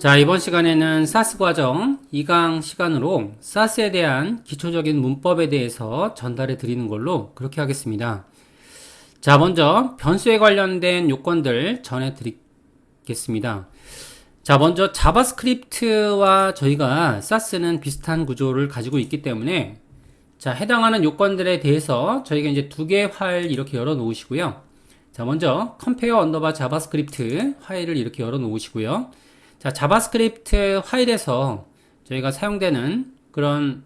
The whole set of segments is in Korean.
자, 이번 시간에는 사스 과정 2강 시간으로 사스에 대한 기초적인 문법에 대해서 전달해 드리는 걸로 그렇게 하겠습니다. 자, 먼저 변수에 관련된 요건들 전해 드리겠습니다. 자, 먼저 자바스크립트와 저희가 사스는 비슷한 구조를 가지고 있기 때문에 자, 해당하는 요건들에 대해서 저희가 이제 두 개의 파일 이렇게 열어 놓으시고요. 자, 먼저 compare 언더바 자바스크립트 파일을 이렇게 열어 놓으시고요. 자, 자바스크립트 파일에서 저희가 사용되는 그런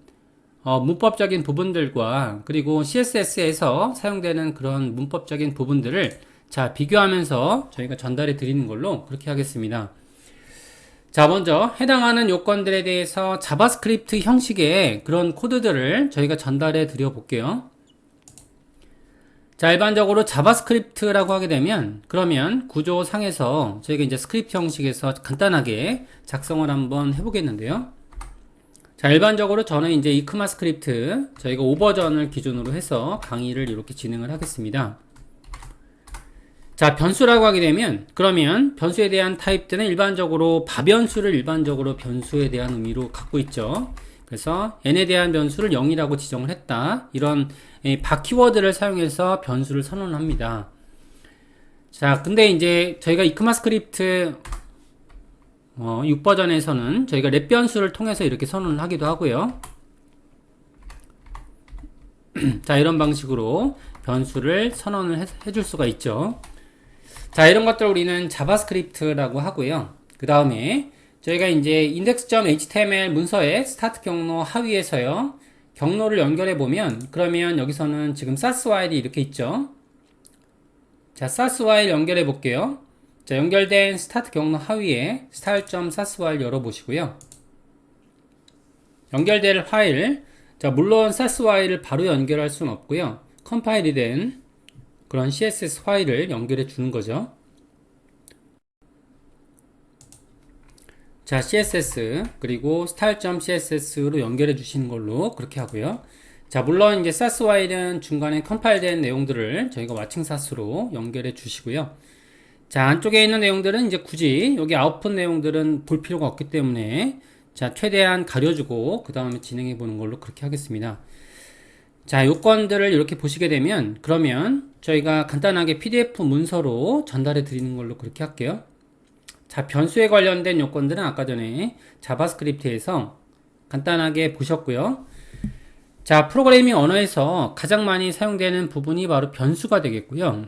어, 문법적인 부분들과 그리고 CSS에서 사용되는 그런 문법적인 부분들을 자, 비교하면서 저희가 전달해 드리는 걸로 그렇게 하겠습니다. 자, 먼저 해당하는 요건들에 대해서 자바스크립트 형식의 그런 코드들을 저희가 전달해 드려 볼게요. 자, 일반적으로 자바스크립트라고 하게 되면 그러면 구조상에서 저희가 이제 스크립트 형식에서 간단하게 작성을 한번 해보겠는데요. 자, 일반적으로 저는 이제 이크마 스크립트 저희가 5버전을 기준으로 해서 강의를 이렇게 진행을 하겠습니다. 자, 변수라고 하게 되면 그러면 변수에 대한 타입들은 일반적으로 바변수를 일반적으로 변수에 대한 의미로 갖고 있죠. 그래서 n에 대한 변수를 0이라고 지정을 했다. 이런 바 키워드를 사용해서 변수를 선언합니다. 자, 근데 이제 저희가 이크마 스크립트 어, 6버전에서는 저희가 랩 변수를 통해서 이렇게 선언을 하기도 하고요. 자, 이런 방식으로 변수를 선언을 해, 해줄 수가 있죠. 자, 이런 것들 우리는 자바스크립트라고 하고요. 그 다음에 저희가 이제 index.html 문서의 스타트 경로 하위에서요. 경로를 연결해 보면 그러면 여기서는 지금 사스 와일이 이렇게 있죠. 자, 사스 와일 연결해 볼게요. 자, 연결된 스타트 경로 하위에 style.sass 와일 열어 보시고요. 연결될 파일 자, 물론 사스 와일을 바로 연결할 수는 없고요. 컴파일이 된 그런 CSS 파일을 연결해 주는 거죠. 자, CSS 그리고 style.css로 연결해 주시는 걸로 그렇게 하고요. 자, 물론 이제 사스 와일은 중간에 컴파일된 내용들을 저희가 와칭 사스로 연결해 주시고요. 자, 안쪽에 있는 내용들은 이제 굳이 여기 아웃풋 내용들은 볼 필요가 없기 때문에 자, 최대한 가려주고 그 다음에 진행해 보는 걸로 그렇게 하겠습니다. 자, 요건들을 이렇게 보시게 되면 그러면 저희가 간단하게 PDF 문서로 전달해 드리는 걸로 그렇게 할게요. 자, 변수에 관련된 요건들은 아까 전에 자바스크립트에서 간단하게 보셨고요. 자, 프로그래밍 언어에서 가장 많이 사용되는 부분이 바로 변수가 되겠고요.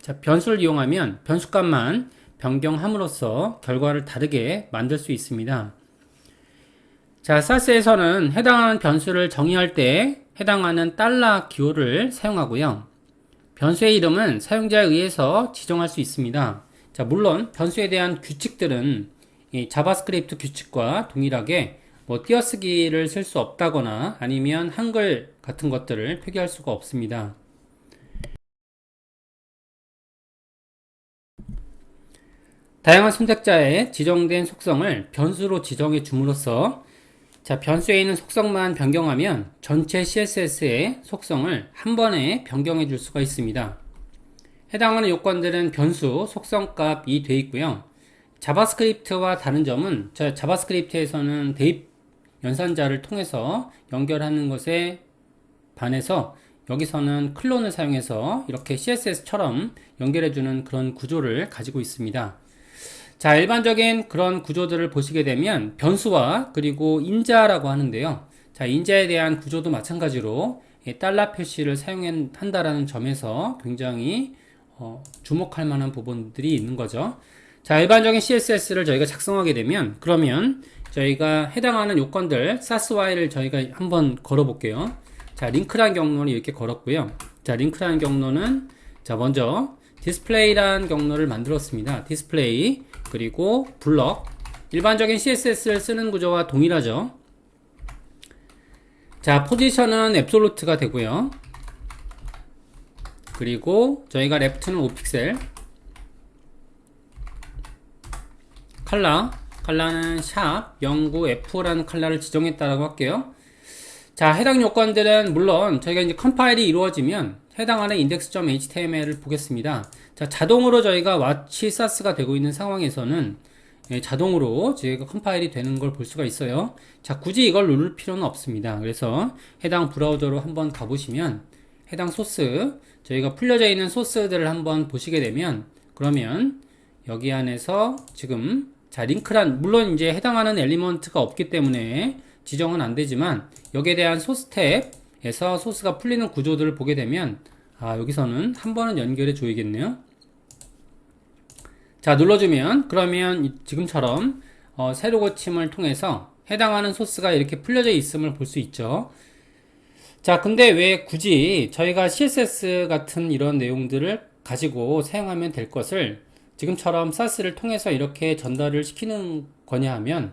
자, 변수를 이용하면 변수값만 변경함으로써 결과를 다르게 만들 수 있습니다. 자, 사스에서는 해당하는 변수를 정의할 때 해당하는 달러 기호를 사용하고요. 변수의 이름은 사용자에 의해서 지정할 수 있습니다. 자, 물론 변수에 대한 규칙들은 이 자바스크립트 규칙과 동일하게 뭐 띄어쓰기를 쓸 수 없다거나 아니면 한글 같은 것들을 표기할 수가 없습니다. 다양한 선택자의 지정된 속성을 변수로 지정해 줌으로써 자, 변수에 있는 속성만 변경하면 전체 CSS의 속성을 한 번에 변경해 줄 수가 있습니다. 해당하는 요건들은 변수 속성값이 되어 있고요. 자바스크립트와 다른 점은 자바스크립트에서는 대입 연산자를 통해서 연결하는 것에 반해서 여기서는 클론을 사용해서 이렇게 CSS처럼 연결해주는 그런 구조를 가지고 있습니다. 자, 일반적인 그런 구조들을 보시게 되면 변수와 그리고 인자라고 하는데요. 자, 인자에 대한 구조도 마찬가지로 달러 표시를 사용한다라는 점에서 굉장히 어, 주목할 만한 부분들이 있는 거죠. 자, 일반적인 CSS를 저희가 작성하게 되면 그러면 저희가 해당하는 요건들 사스와이를 저희가 한번 걸어 볼게요. 자, 링크란 경로를 이렇게 걸었고요. 자, 링크란 경로는 자, 먼저 디스플레이란 경로를 만들었습니다. 디스플레이 그리고 블럭 일반적인 CSS를 쓰는 구조와 동일하죠. 자, 포지션은 앱솔루트가 되고요. 그리고 저희가 레프트는 5픽셀 칼라 칼라는 샵 09F라는 칼라를 지정했다라고 할게요 자 해당 요건들은 물론 저희가 이제 컴파일이 이루어지면 해당하는 index.html을 보겠습니다 자 자동으로 저희가 와치 사스가 되고 있는 상황에서는 예, 자동으로 저희가 컴파일이 되는 걸 볼 수가 있어요. 자, 굳이 이걸 누를 필요는 없습니다. 그래서 해당 브라우저로 한번 가보시면 해당 소스, 저희가 풀려져 있는 소스들을 한번 보시게 되면 그러면 여기 안에서 지금 자, 링크란 물론 이제 해당하는 엘리먼트가 없기 때문에 지정은 안 되지만 여기에 대한 소스 탭에서 소스가 풀리는 구조들을 보게 되면 아, 여기서는 한 번은 연결해 줘야겠네요. 자 눌러주면 그러면 이- 지금처럼 어, 세로 고침을 통해서 해당하는 소스가 이렇게 풀려져 있음을 볼 수 있죠 자 근데 왜 굳이 저희가 CSS 같은 이런 내용들을 가지고 사용하면 될 것을 지금처럼 사스를 통해서 이렇게 전달을 시키는 거냐 하면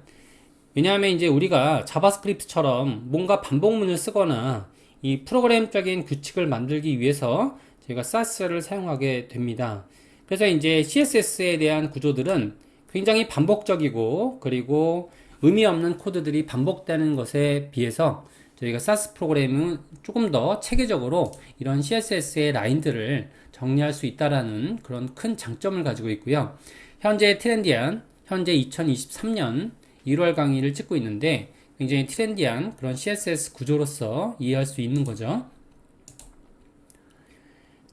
왜냐하면 이제 우리가 자바스크립트처럼 뭔가 반복문을 쓰거나 이 프로그램적인 규칙을 만들기 위해서 저희가 사스를 사용하게 됩니다. 그래서 이제 CSS에 대한 구조들은 굉장히 반복적이고 그리고 의미 없는 코드들이 반복되는 것에 비해서 저희가 사스 프로그램은 조금 더 체계적으로 이런 CSS의 라인들을 정리할 수 있다라는 그런 큰 장점을 가지고 있고요. 현재 트렌디한 현재 2023년 1월 강의를 찍고 있는데 굉장히 트렌디한 그런 CSS 구조로서 이해할 수 있는 거죠.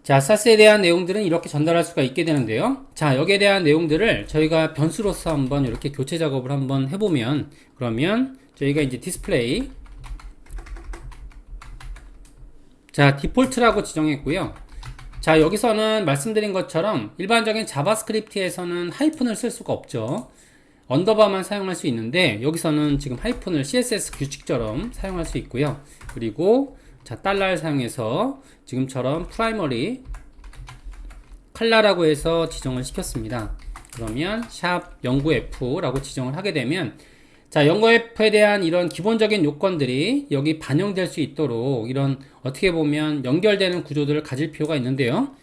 자, 사스에 대한 내용들은 이렇게 전달할 수가 있게 되는데요. 자, 여기에 대한 내용들을 저희가 변수로서 한번 이렇게 교체 작업을 한번 해보면, 그러면 저희가 이제 디스플레이, 자, 디폴트라고 지정했고요. 자, 여기서는 말씀드린 것처럼 일반적인 자바스크립트에서는 하이픈을 쓸 수가 없죠. 언더바만 사용할 수 있는데 여기서는 지금 하이픈을 CSS 규칙처럼 사용할 수 있고요. 그리고 자 달러를 사용해서 지금처럼 프라이머리 칼라라고 해서 지정을 시켰습니다. 그러면 샵 09F라고 지정을 하게 되면 자 09F에 대한 이런 기본적인 요건들이 여기 반영될 수 있도록 이런 어떻게 보면 연결되는 구조들을 가질 필요가 있는데요.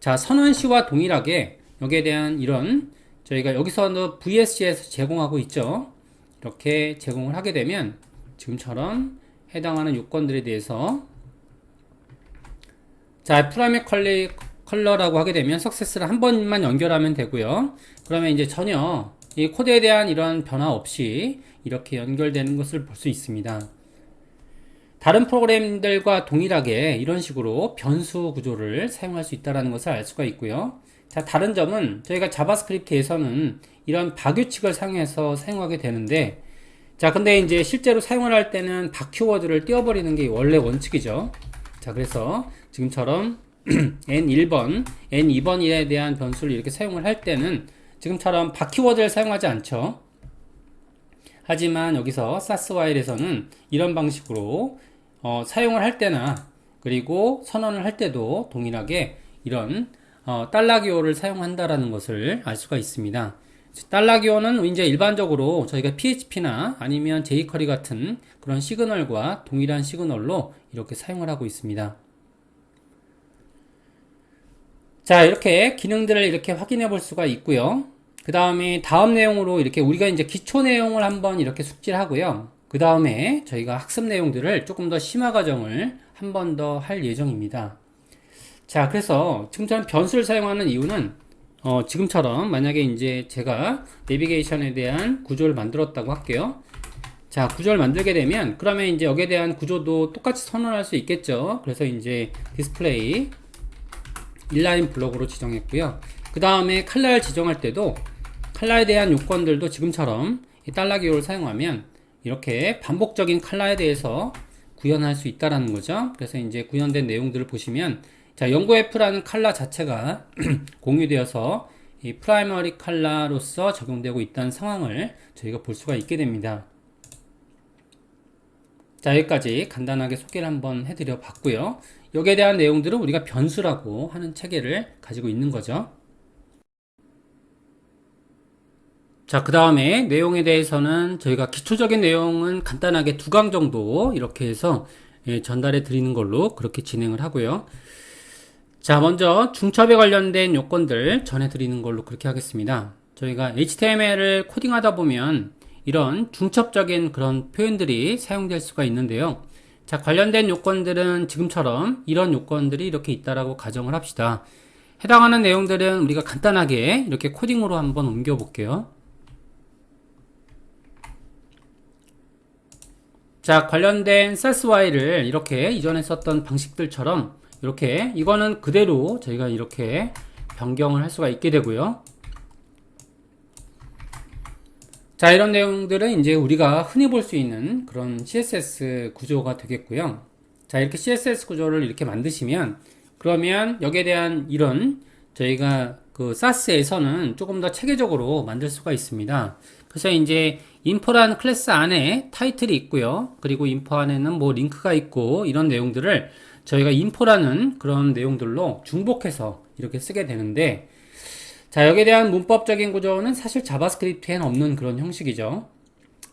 자 선언시와 동일하게 여기에 대한 이런 저희가 여기서는 VSC에서 제공하고 있죠. 이렇게 제공을 하게 되면 지금처럼 해당하는 요건들에 대해서 자 프라이머 컬리, 컬러라고 하게 되면 석세스를 한 번만 연결하면 되고요. 그러면 이제 전혀 이 코드에 대한 이런 변화 없이 이렇게 연결되는 것을 볼 수 있습니다. 다른 프로그램들과 동일하게 이런 식으로 변수 구조를 사용할 수 있다는 것을 알 수가 있고요. 자, 다른 점은 저희가 자바스크립트에서는 이런 박규칙을 사용해서 사용하게 되는데 자, 근데 이제 실제로 사용을 할 때는 박키워드를 띄워버리는 게 원래 원칙이죠. 자, 그래서 지금처럼 n1번, n2번에 대한 변수를 이렇게 사용을 할 때는 지금처럼 박키워드를 사용하지 않죠. 하지만 여기서 사스 와일에서는 이런 방식으로 어, 사용을 할 때나 그리고 선언을 할 때도 동일하게 이런 어, 달러기호를 사용한다라는 것을 알 수가 있습니다. 달러기호는 이제 일반적으로 저희가 PHP나 아니면 jQuery 같은 그런 시그널과 동일한 시그널로 이렇게 사용을 하고 있습니다. 자, 이렇게 기능들을 이렇게 확인해 볼 수가 있고요. 그 다음에 다음 내용으로 이렇게 우리가 이제 기초 내용을 한번 이렇게 숙지를 하고요. 그 다음에 저희가 학습 내용들을 조금 더 심화 과정을 한 번 더 할 예정입니다. 자, 그래서 지금처럼 변수를 사용하는 이유는 어, 지금처럼 만약에 이제 제가 내비게이션에 대한 구조를 만들었다고 할게요. 자, 구조를 만들게 되면 그러면 이제 여기에 대한 구조도 똑같이 선언할 수 있겠죠. 그래서 이제 디스플레이 인라인 블록으로 지정했고요. 그 다음에 칼라를 지정할 때도 칼라에 대한 요건들도 지금처럼 이 달러 기호를 사용하면 이렇게 반복적인 칼라에 대해서 구현할 수 있다라는 거죠. 그래서 이제 구현된 내용들을 보시면 자, 연구 F라는 칼라 자체가 공유되어서 이 프라이머리 칼라로서 적용되고 있다는 상황을 저희가 볼 수가 있게 됩니다. 자, 여기까지 간단하게 소개를 한번 해드려 봤고요. 여기에 대한 내용들은 우리가 변수라고 하는 체계를 가지고 있는 거죠. 자, 그 다음에 내용에 대해서는 저희가 기초적인 내용은 간단하게 두 강 정도 이렇게 해서 예, 전달해 드리는 걸로 그렇게 진행을 하고요. 자, 먼저 중첩에 관련된 요건들 전해 드리는 걸로 그렇게 하겠습니다. 저희가 HTML을 코딩하다 보면 이런 중첩적인 그런 표현들이 사용될 수가 있는데요. 자, 관련된 요건들은 지금처럼 이런 요건들이 이렇게 있다라고 가정을 합시다. 해당하는 내용들은 우리가 간단하게 이렇게 코딩으로 한번 옮겨 볼게요. 자, 관련된 sassy를 이렇게 이전에 썼던 방식들처럼 이렇게 이거는 그대로 저희가 이렇게 변경을 할 수가 있게 되고요. 자, 이런 내용들은 이제 우리가 흔히 볼 수 있는 그런 CSS 구조가 되겠고요. 자, 이렇게 CSS 구조를 이렇게 만드시면 그러면 여기에 대한 이런 저희가 그 사스에서는 조금 더 체계적으로 만들 수가 있습니다. 그래서 이제 인포라는 클래스 안에 타이틀이 있고요. 그리고 인포 안에는 뭐 링크가 있고 이런 내용들을 저희가 인포라는 그런 내용들로 중복해서 이렇게 쓰게 되는데 자, 여기에 대한 문법적인 구조는 사실 자바스크립트에는 없는 그런 형식이죠.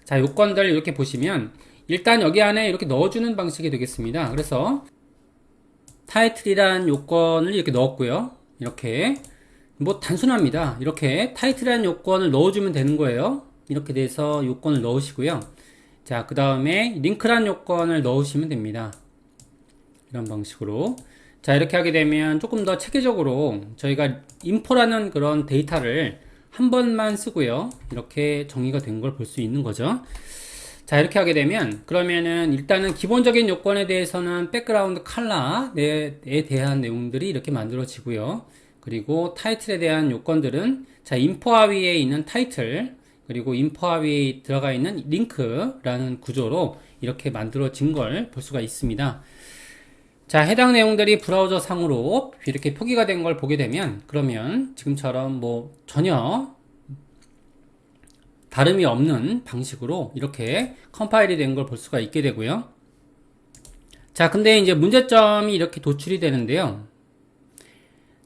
자, 요건들 이렇게 보시면 일단 여기 안에 이렇게 넣어주는 방식이 되겠습니다. 그래서 타이틀이란 요건을 이렇게 넣었고요. 이렇게 뭐 단순합니다. 이렇게 타이틀이란 요건을 넣어주면 되는 거예요. 이렇게 돼서 요건을 넣으시고요. 자, 그 다음에 링크란 요건을 넣으시면 됩니다. 이런 방식으로. 자, 이렇게 하게 되면 조금 더 체계적으로 저희가 인포라는 그런 데이터를 한 번만 쓰고요. 이렇게 정의가 된 걸 볼 수 있는 거죠. 자, 이렇게 하게 되면 그러면은 일단은 기본적인 요건에 대해서는 백그라운드 컬러에 대한 내용들이 이렇게 만들어지고요. 그리고 타이틀에 대한 요건들은 자, 인포 하위에 있는 타이틀 그리고 인포 하위에 들어가 있는 링크라는 구조로 이렇게 만들어진 걸 볼 수가 있습니다. 자, 해당 내용들이 브라우저 상으로 이렇게 표기가 된 걸 보게 되면 그러면 지금처럼 뭐 전혀 다름이 없는 방식으로 이렇게 컴파일이 된 걸 볼 수가 있게 되고요. 자, 근데 이제 문제점이 이렇게 도출이 되는데요.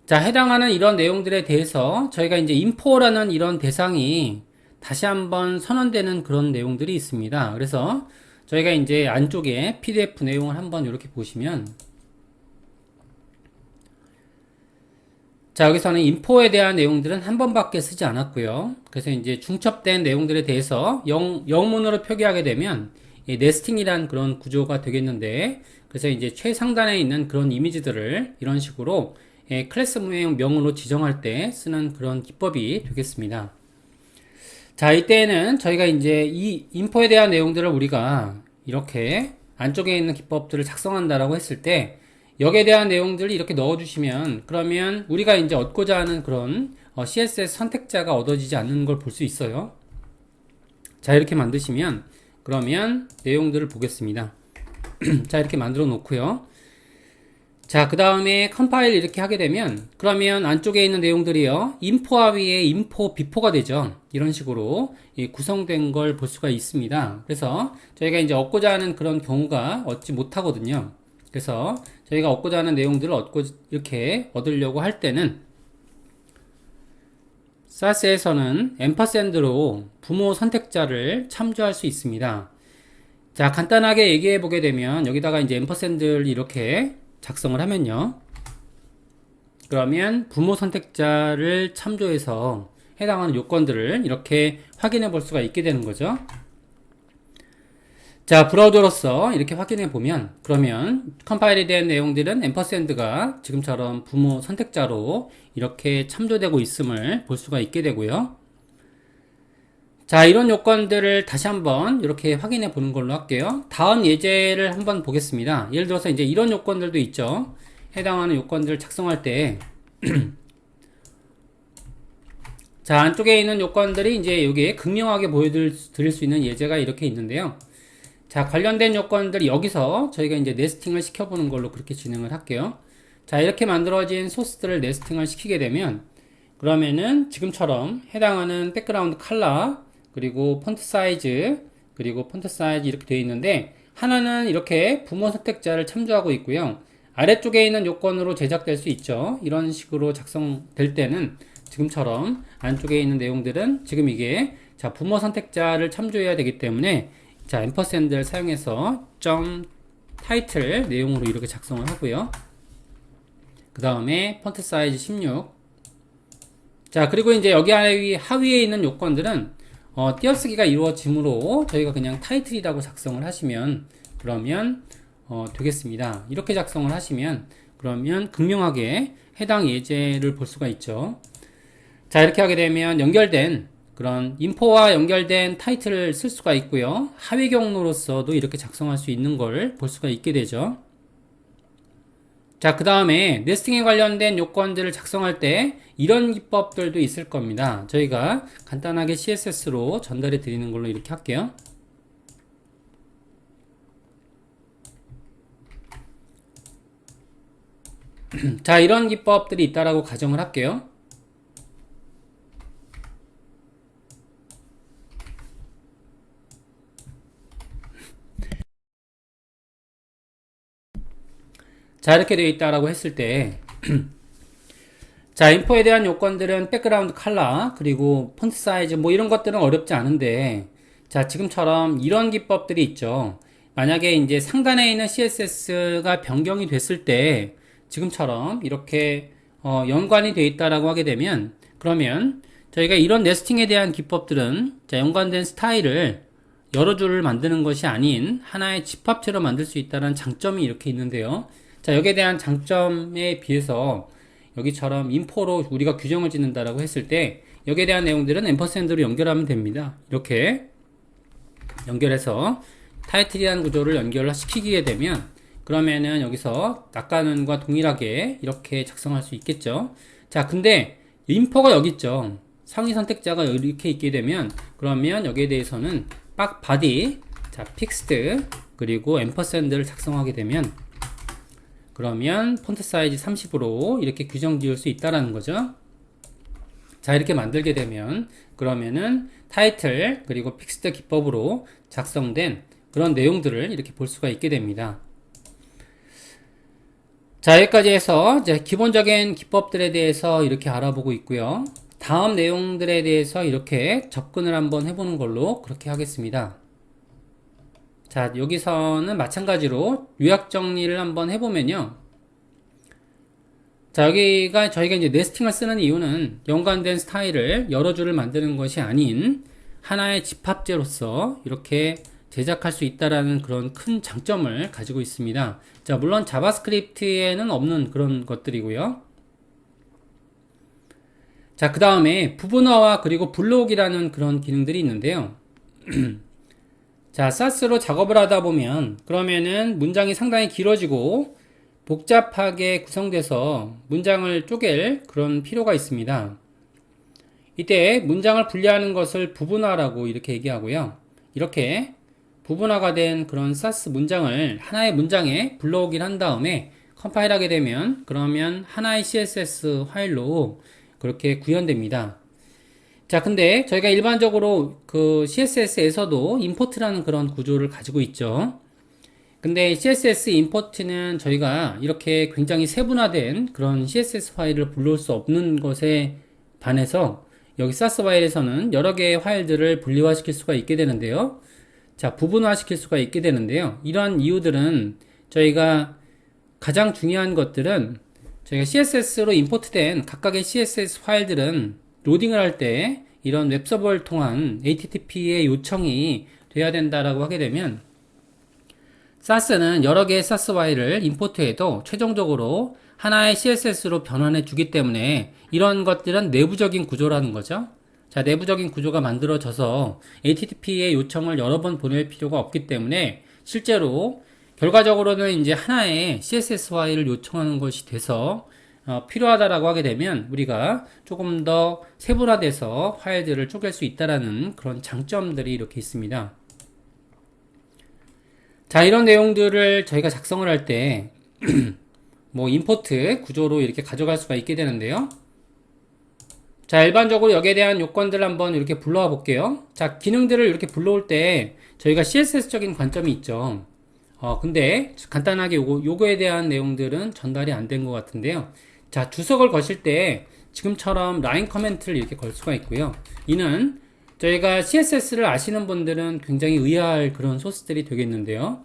자, 해당하는 이런 내용들에 대해서 저희가 이제 인포라는 이런 대상이 다시 한번 선언되는 그런 내용들이 있습니다. 그래서 저희가 이제 안쪽에 PDF 내용을 한번 이렇게 보시면 자, 여기서는 인포에 대한 내용들은 한 번밖에 쓰지 않았고요. 그래서 이제 중첩된 내용들에 대해서 영, 영문으로 표기하게 되면 네스팅이란 그런 구조가 되겠는데 그래서 이제 최상단에 있는 그런 이미지들을 이런 식으로 예, 클래스 명으로 지정할 때 쓰는 그런 기법이 되겠습니다. 자, 이때는 저희가 이제 이 인포에 대한 내용들을 우리가 이렇게 안쪽에 있는 기법들을 작성한다라고 했을 때 여기에 대한 내용들을 이렇게 넣어주시면 그러면 우리가 이제 얻고자 하는 그런 어, CSS 선택자가 얻어지지 않는 걸 볼 수 있어요. 자 이렇게 만드시면 그러면 내용들을 보겠습니다. 자 이렇게 만들어 놓고요. 자 그 다음에 컴파일 이렇게 하게 되면 그러면 안쪽에 있는 내용들이요. 인포와 위에 인포 비포가 되죠. 이런 식으로 구성된 걸 볼 수가 있습니다. 그래서 저희가 이제 얻고자 하는 그런 경우가 얻지 못하거든요. 그래서 저희가 얻고자 하는 내용들을 얻고 이렇게 얻으려고 할 때는 사스에서는 앰퍼샌드로 부모 선택자를 참조할 수 있습니다. 자, 간단하게 얘기해 보게 되면 여기다가 이제 앰퍼샌드를 이렇게 작성을 하면요. 그러면 부모 선택자를 참조해서 해당하는 요건들을 이렇게 확인해 볼 수가 있게 되는 거죠. 자, 브라우저로서 이렇게 확인해 보면 그러면 컴파일이 된 내용들은 앰퍼샌드가 지금처럼 부모 선택자로 이렇게 참조되고 있음을 볼 수가 있게 되고요. 자, 이런 요건들을 다시 한번 이렇게 확인해 보는 걸로 할게요. 다음 예제를 한번 보겠습니다. 예를 들어서 이제 이런 요건들도 있죠. 해당하는 요건들을 작성할 때 자, 안쪽에 있는 요건들이 이제 여기에 극명하게 보여드릴 수 있는 예제가 이렇게 있는데요. 자, 관련된 요건들 여기서 저희가 이제 네스팅을 시켜보는 걸로 그렇게 진행을 할게요. 자, 이렇게 만들어진 소스들을 네스팅을 시키게 되면 그러면은 지금처럼 해당하는 백그라운드 컬러 그리고 폰트 사이즈 그리고 폰트 사이즈 이렇게 되어 있는데 하나는 이렇게 부모 선택자를 참조하고 있고요. 아래쪽에 있는 요건으로 제작될 수 있죠. 이런 식으로 작성될 때는 지금처럼 안쪽에 있는 내용들은 지금 이게 자 부모 선택자를 참조해야 되기 때문에 자, 앰퍼샌드를 사용해서 점 타이틀 내용으로 이렇게 작성을 하고요. 그 다음에 폰트 사이즈 16. 자, 그리고 이제 여기 하위에 있는 요건들은 어, 띄어쓰기가 이루어지므로 저희가 그냥 타이틀이라고 작성을 하시면 그러면 어, 되겠습니다. 이렇게 작성을 하시면 그러면 극명하게 해당 예제를 볼 수가 있죠. 자, 이렇게 하게 되면 연결된 그런 인포와 연결된 타이틀을 쓸 수가 있고요. 하위 경로로서도 이렇게 작성할 수 있는 걸 볼 수가 있게 되죠. 자, 그 다음에 네스팅에 관련된 요건들을 작성할 때 이런 기법들도 있을 겁니다. 저희가 간단하게 CSS로 전달해 드리는 걸로 이렇게 할게요. 자, 이런 기법들이 있다라고 가정을 할게요. 자, 이렇게 되어 있다라고 했을 때, 자, 인포에 대한 요건들은 백그라운드 컬러, 그리고 폰트 사이즈, 뭐 이런 것들은 어렵지 않은데, 자, 지금처럼 이런 기법들이 있죠. 만약에 이제 상단에 있는 CSS가 변경이 됐을 때, 지금처럼 이렇게 어, 연관이 되어 있다라고 하게 되면, 그러면 저희가 이런 네스팅에 대한 기법들은 자, 연관된 스타일을 여러 줄을 만드는 것이 아닌 하나의 집합체로 만들 수 있다는 장점이 이렇게 있는데요. 자, 여기에 대한 장점에 비해서 여기처럼 인포로 우리가 규정을 짓는다라고 했을 때 여기에 대한 내용들은 앰퍼샌드로 연결하면 됩니다. 이렇게 연결해서 타이틀이라는 구조를 연결시키게 되면 그러면은 여기서 아까는과 동일하게 이렇게 작성할 수 있겠죠. 자, 근데 인포가 여기 있죠. 상위 선택자가 이렇게 있게 되면 그러면 여기에 대해서는 빡 바디 자 픽스드 그리고 앰퍼샌드를 작성하게 되면 그러면 폰트 사이즈 30으로 이렇게 규정 지을 수 있다라는 거죠. 자, 이렇게 만들게 되면 그러면은 타이틀 그리고 픽스드 기법으로 작성된 그런 내용들을 이렇게 볼 수가 있게 됩니다. 자, 여기까지 해서 이제 기본적인 기법들에 대해서 이렇게 알아보고 있고요. 다음 내용들에 대해서 이렇게 접근을 한번 해보는 걸로 그렇게 하겠습니다. 자, 여기서는 마찬가지로 요약 정리를 한번 해보면요. 자, 여기가 저희가 이제 네스팅을 쓰는 이유는 연관된 스타일을 여러 줄을 만드는 것이 아닌 하나의 집합제로서 이렇게 제작할 수 있다라는 그런 큰 장점을 가지고 있습니다. 자, 물론 자바스크립트에는 없는 그런 것들이고요. 자, 그 다음에 부분화와 그리고 블록이라는 그런 기능들이 있는데요. 자, 사스로 작업을 하다 보면 그러면은 문장이 상당히 길어지고 복잡하게 구성돼서 문장을 쪼갤 그런 필요가 있습니다. 이때 문장을 분리하는 것을 부분화라고 이렇게 얘기하고요. 이렇게 부분화가 된 그런 사스 문장을 하나의 문장에 불러오긴 한 다음에 컴파일하게 되면 그러면 하나의 CSS 파일로 그렇게 구현됩니다. 자, 근데 저희가 일반적으로 그 CSS에서도 임포트라는 그런 구조를 가지고 있죠. 근데 CSS 임포트는 저희가 이렇게 굉장히 세분화된 그런 CSS 파일을 불러올 수 없는 것에 반해서 여기 사스 파일에서는 여러 개의 파일들을 분리화 시킬 수가 있게 되는데요. 자, 부분화 시킬 수가 있게 되는데요. 이러한 이유들은 저희가 가장 중요한 것들은 저희가 CSS로 임포트된 각각의 CSS 파일들은 로딩을 할 때 이런 웹서버를 통한 HTTP의 요청이 돼야 된다라고 하게 되면 사스는 여러 개의 사스 파일을 임포트해도 최종적으로 하나의 CSS로 변환해 주기 때문에 이런 것들은 내부적인 구조라는 거죠. 자, 내부적인 구조가 만들어져서 HTTP의 요청을 여러 번 보낼 필요가 없기 때문에 실제로 결과적으로는 이제 하나의 CSS 파일을 요청하는 것이 돼서 어, 필요하다라고 하게 되면 우리가 조금 더 세분화돼서 파일들을 쪼갤 수 있다라는 그런 장점들이 이렇게 있습니다. 자, 이런 내용들을 저희가 작성을 할 때, 뭐, 임포트 구조로 이렇게 가져갈 수가 있게 되는데요. 자, 일반적으로 여기에 대한 요건들을 한번 이렇게 불러와 볼게요. 자, 기능들을 이렇게 불러올 때 저희가 CSS적인 관점이 있죠. 어, 근데 간단하게 요거, 요거에 대한 내용들은 전달이 안 된 것 같은데요. 자, 주석을 거실 때 지금처럼 라인 커멘트를 이렇게 걸 수가 있고요. 이는 저희가 CSS를 아시는 분들은 굉장히 의아할 그런 소스들이 되겠는데요.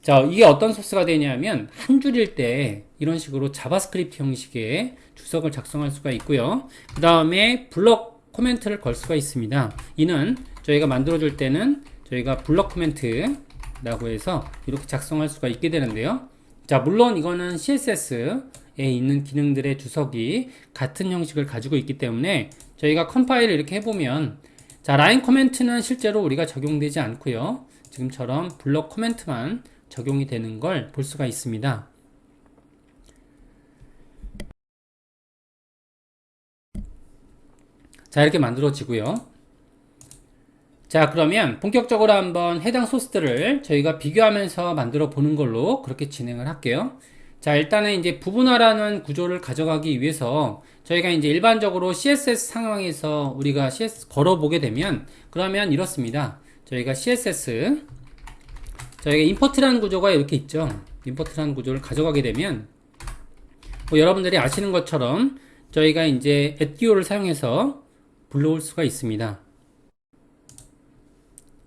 자, 이게 어떤 소스가 되냐면 한 줄일 때 이런 식으로 자바스크립트 형식의 주석을 작성할 수가 있고요. 그 다음에 블럭 코멘트를 걸 수가 있습니다. 이는 저희가 만들어 줄 때는 저희가 블럭 코멘트라고 해서 이렇게 작성할 수가 있게 되는데요. 자, 물론 이거는 CSS에 있는 기능들의 주석이 같은 형식을 가지고 있기 때문에 저희가 컴파일을 이렇게 해보면 자 라인 코멘트는 실제로 우리가 적용되지 않고요. 지금처럼 블록 코멘트만 적용이 되는 걸 볼 수가 있습니다. 자 이렇게 만들어지고요. 자 그러면 본격적으로 한번 해당 소스들을 저희가 비교하면서 만들어 보는 걸로 그렇게 진행을 할게요. 자 일단은 이제 부분화라는 구조를 가져가기 위해서 저희가 이제 일반적으로 CSS 상황에서 우리가 CS 걸어 보게 되면 그러면 이렇습니다. 저희가 CSS 저희가 임포트라는 구조가 이렇게 있죠. 임포트라는 구조를 가져가게 되면 뭐 여러분들이 아시는 것처럼 저희가 이제 에티오를 사용해서 불러올 수가 있습니다.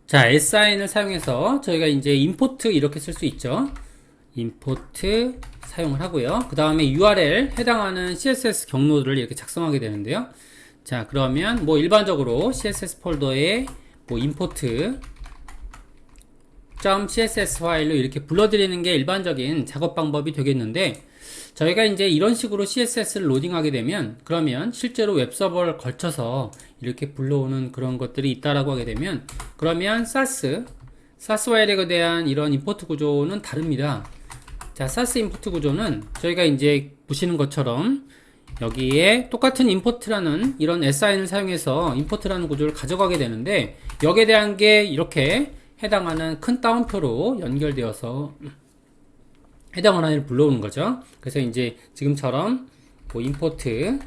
자, sign을 사용해서 저희가 이제 임포트 이렇게 쓸 수 있죠. 임포트 사용을 하고요. 그 다음에 URL 해당하는 CSS 경로들을 이렇게 작성하게 되는데요. 자, 그러면 뭐 일반적으로 CSS 폴더에 뭐 임포트 .css 파일로 이렇게 불러드리는 게 일반적인 작업 방법이 되겠는데 저희가 이제 이런 식으로 CSS를 로딩하게 되면 그러면 실제로 웹서버를 걸쳐서 이렇게 불러오는 그런 것들이 있다라고 하게 되면 그러면 SAS, SAS 파일에 대한 이런 임포트 구조는 다릅니다. 자, SAS 임포트 구조는 저희가 이제 보시는 것처럼 여기에 똑같은 임포트라는 이런 sign을 사용해서 임포트라는 구조를 가져가게 되는데 여기에 대한 게 이렇게 해당하는 큰 따옴표로 연결되어서 해당 원한을 불러오는 거죠. 그래서 이제 지금처럼 뭐 import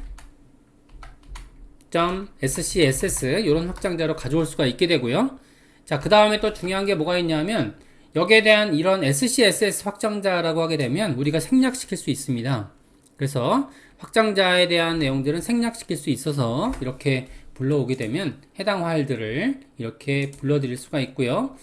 .scss 이런 확장자로 가져올 수가 있게 되고요. 자, 그 다음에 또 중요한 게 뭐가 있냐면 여기에 대한 이런 scss 확장자라고 하게 되면 우리가 생략시킬 수 있습니다. 그래서 확장자에 대한 내용들은 생략시킬 수 있어서 이렇게 불러오게 되면 해당 파일들을 이렇게 불러드릴 수가 있고요.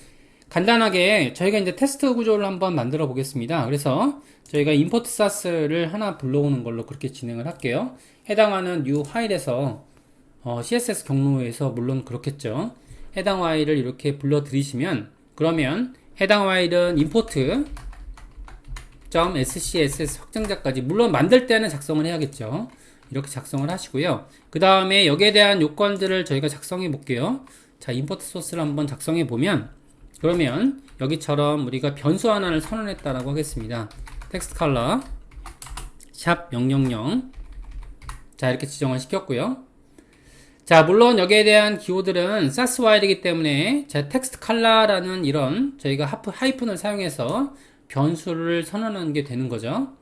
간단하게 저희가 이제 테스트 구조를 한번 만들어 보겠습니다. 그래서 저희가 import sass를 하나 불러오는 걸로 그렇게 진행을 할게요. 해당하는 new 파일에서 어, CSS 경로에서 물론 그렇겠죠. 해당 파일을 이렇게 불러 들이시면 그러면 해당 파일은 import .scss 확장자까지 물론 만들 때는 작성을 해야겠죠. 이렇게 작성을 하시고요. 그 다음에 여기에 대한 요건들을 저희가 작성해 볼게요. 자, 임포트 소스를 한번 작성해 보면 그러면 여기처럼 우리가 변수 하나를 선언했다라고 하겠습니다. 텍스트 컬러 샵 000 자, 이렇게 지정을 시켰고요. 자, 물론 여기에 대한 기호들은 사스 와일이기 때문에 자, 텍스트 컬러라는 이런 저희가 하프, 하이픈을 사용해서 변수를 선언하는 게 되는 거죠.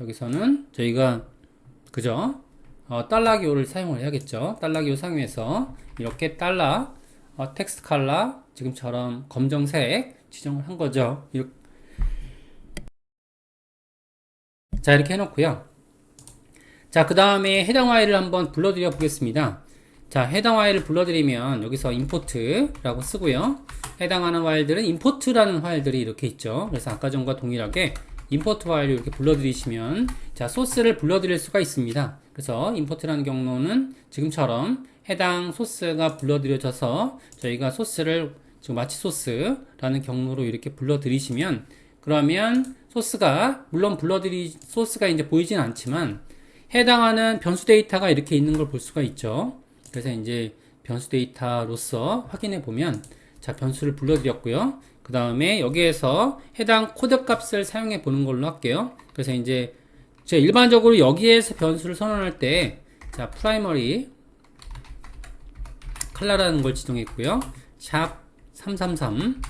여기서는 저희가 그죠? 어, 달러 기호를 사용을 해야겠죠. 달러 기호 사용해서 이렇게 달러 어, 텍스트 컬러 지금처럼 검정색 지정을 한 거죠. 이렇게. 자 이렇게 해놓고요. 자 그 다음에 해당 파일을 한번 불러드려 보겠습니다. 자 해당 파일을 불러드리면 여기서 import라고 쓰고요. 해당하는 파일들은 import라는 파일들이 이렇게 있죠. 그래서 아까 전과 동일하게 import 파일을 이렇게 불러드리시면 자 소스를 불러드릴 수가 있습니다. 그래서 import라는 경로는 지금처럼 해당 소스가 불러들여져서 저희가 소스를 지금 마치 소스라는 경로로 이렇게 불러들이시면 그러면 소스가 물론 불러들이 소스가 이제 보이진 않지만 해당하는 변수 데이터가 이렇게 있는 걸 볼 수가 있죠. 그래서 이제 변수 데이터로서 확인해 보면 자 변수를 불러드렸고요. 그 다음에 여기에서 해당 코드 값을 사용해 보는 걸로 할게요. 그래서 이제 제가 일반적으로 여기에서 변수를 선언할 때 자 프라이머리 칼라라는 걸 지정했고요. 샵 333.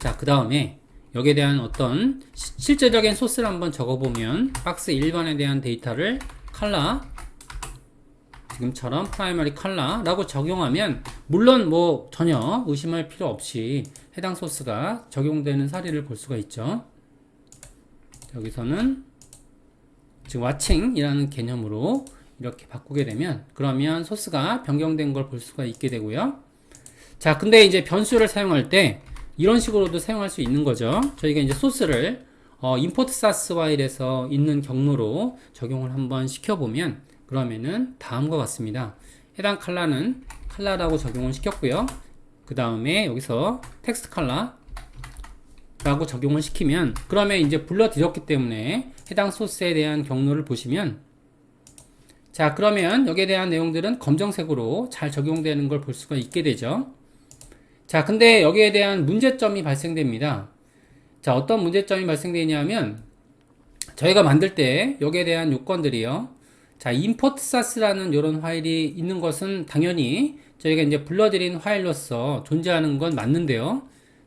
자, 그 다음에 여기에 대한 어떤 시, 실제적인 소스를 한번 적어보면 박스 1번에 대한 데이터를 칼라 지금처럼 프라이머리 칼라라고 적용하면 물론 뭐 전혀 의심할 필요 없이 해당 소스가 적용되는 사례를 볼 수가 있죠. 여기서는 지금 와칭이라는 개념으로 이렇게 바꾸게 되면 그러면 소스가 변경된 걸 볼 수가 있게 되고요. 자, 근데 이제 변수를 사용할 때 이런 식으로도 사용할 수 있는 거죠. 저희가 이제 소스를 어, import sass 파일에서 있는 경로로 적용을 한번 시켜보면 그러면은 다음과 같습니다. 해당 컬러는 컬러라고 적용을 시켰고요. 그 다음에 여기서 텍스트 컬러 라고 적용을 시키면 그러면 이제 불러 드렸기 때문에 해당 소스에 대한 경로를 보시면 자, 그러면 여기에 대한 내용들은 검정색으로 잘 적용되는 걸 볼 수가 있게 되죠. 자, 근데 여기에 대한 문제점이 발생됩니다. 자, 어떤 문제점이 발생되냐면 저희가 만들 때 여기에 대한 요건들이요. 자, sas라는 이런 파일이 있는 것은 당연히 저희가 이제 불러드린 파일로서 존재하는 건 맞는데요.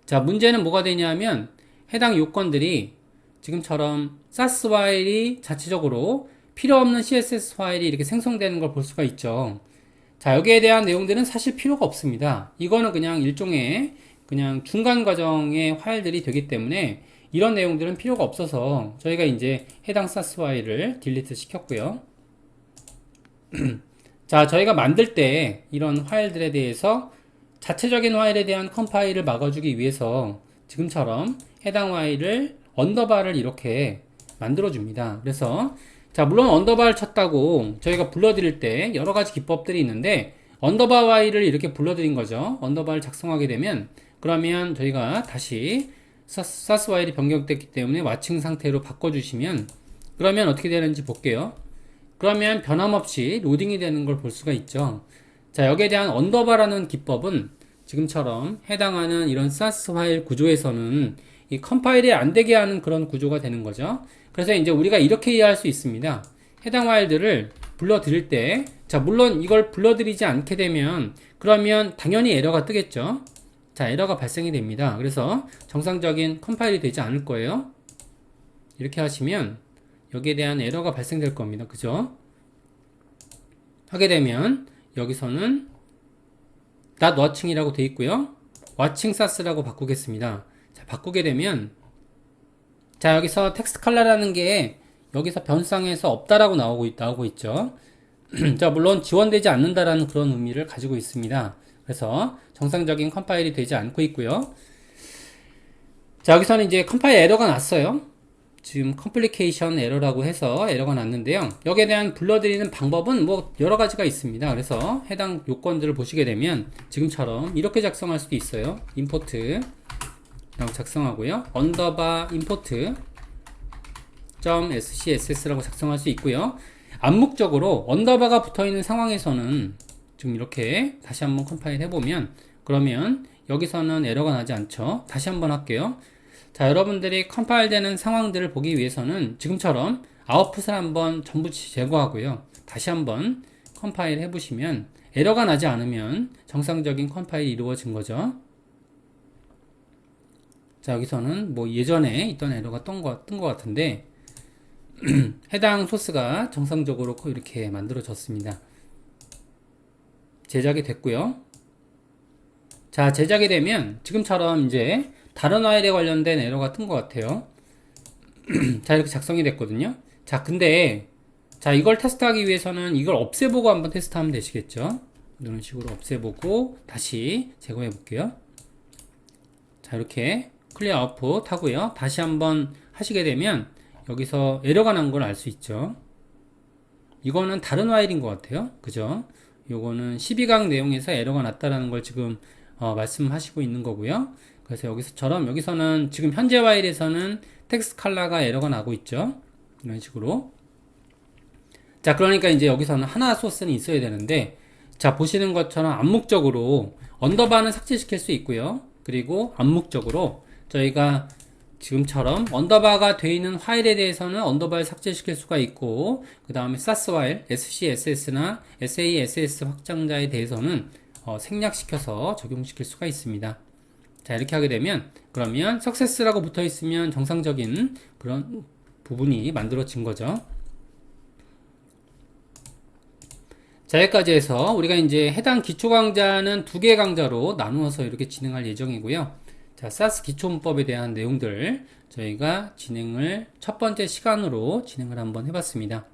자, 문제는 뭐가 되냐면 해당 요건들이 지금처럼 SAS 파일이 자체적으로 필요 없는 CSS 파일이 이렇게 생성되는 걸 볼 수가 있죠. 자, 여기에 대한 내용들은 사실 필요가 없습니다. 이거는 그냥 일종의 그냥 중간 과정의 파일들이 되기 때문에 이런 내용들은 필요가 없어서 저희가 이제 해당 SAS 파일을 딜리트 시켰고요. 자, 저희가 만들 때 이런 파일들에 대해서 자체적인 파일에 대한 컴파일을 막아주기 위해서 지금처럼 해당 파일을 언더바를 이렇게 만들어줍니다. 그래서 자, 물론 언더바를 쳤다고 저희가 불러드릴 때 여러 가지 기법들이 있는데 언더바 파일을 이렇게 불러드린 거죠. 언더바를 작성하게 되면 그러면 저희가 다시 사스 파일이 변경됐기 때문에 와칭 상태로 바꿔주시면 그러면 어떻게 되는지 볼게요. 그러면 변함없이 로딩이 되는 걸 볼 수가 있죠. 자, 여기에 대한 언더바라는 기법은 지금처럼 해당하는 이런 사스 파일 구조에서는 이 컴파일이 안 되게 하는 그런 구조가 되는 거죠. 그래서 이제 우리가 이렇게 이해할 수 있습니다. 해당 파일들을 불러드릴 때, 자, 물론 이걸 불러드리지 않게 되면, 그러면 당연히 에러가 뜨겠죠. 자, 에러가 발생이 됩니다. 그래서 정상적인 컴파일이 되지 않을 거예요. 이렇게 하시면, 여기에 대한 에러가 발생될 겁니다. 그죠? 하게 되면, 여기서는 not watching이라고 되어 있고요. watching sas라고 바꾸겠습니다. 자, 바꾸게 되면 자, 여기서 텍스트 컬러라는 게 여기서 변상에서 없다라고 나오고, 있, 나오고 있죠. 자, 물론 지원되지 않는다라는 그런 의미를 가지고 있습니다. 그래서 정상적인 컴파일이 되지 않고 있고요. 자, 여기서는 이제 컴파일 에러가 났어요. 지금 컴플리케이션 에러라고 해서 에러가 났는데요. 여기에 대한 불러드리는 방법은 뭐 여러 가지가 있습니다. 그래서 해당 요건들을 보시게 되면 지금처럼 이렇게 작성할 수도 있어요. 임포트 라고 작성하고요. 언더바 임포트 .scss라고 작성할 수 있고요. 암묵적으로 언더바가 붙어 있는 상황에서는 지금 이렇게 다시 한번 컴파일 해보면 그러면 여기서는 에러가 나지 않죠. 다시 한번 할게요. 자, 여러분들이 컴파일 되는 상황들을 보기 위해서는 지금처럼 아웃풋을 한번 전부 제거하고요. 다시 한번 컴파일 해보시면 에러가 나지 않으면 정상적인 컴파일이 이루어진 거죠. 자, 여기서는 뭐 예전에 있던 에러가 뜬 것, 뜬 것 같은데, 해당 소스가 정상적으로 이렇게 만들어졌습니다. 제작이 됐고요. 자, 제작이 되면 지금처럼 이제 다른 파일에 관련된 에러가 뜬것 같아요. 자, 이렇게 작성이 됐거든요. 자, 근데 자, 이걸 테스트하기 위해서는 이걸 없애보고 한번 테스트하면 되시겠죠? 이런 식으로 없애보고 다시 제거해 볼게요. 자, 이렇게 클리어 아웃풋 하고요. 다시 한번 하시게 되면 여기서 에러가 난 걸 알 수 있죠. 이거는 다른 파일인 것 같아요. 그죠? 요거는 12강 내용에서 에러가 났다라는 걸 지금 어, 말씀하시고 있는 거고요. 그래서 여기서처럼 여기서는 지금 현재 파일에서는 텍스트 컬러가 에러가 나고 있죠. 이런 식으로. 자, 그러니까 이제 여기서는 하나 소스는 있어야 되는데 자, 보시는 것처럼 암묵적으로 언더바는 삭제시킬 수 있고요. 그리고 암묵적으로 저희가 지금처럼 언더바가 되어 있는 파일에 대해서는 언더바를 삭제시킬 수가 있고 그 다음에 SAS 파일, SCSS나 SASS 확장자에 대해서는 어, 생략시켜서 적용시킬 수가 있습니다. 자 이렇게 하게 되면 그러면 석세스라고 붙어 있으면 정상적인 그런 부분이 만들어진 거죠. 자 여기까지 해서 우리가 이제 해당 기초 강좌는 두 개 강좌로 나누어서 이렇게 진행할 예정이고요. 자, 사스 기초문법에 대한 내용들 저희가 진행을 첫 번째 시간으로 진행을 한번 해봤습니다.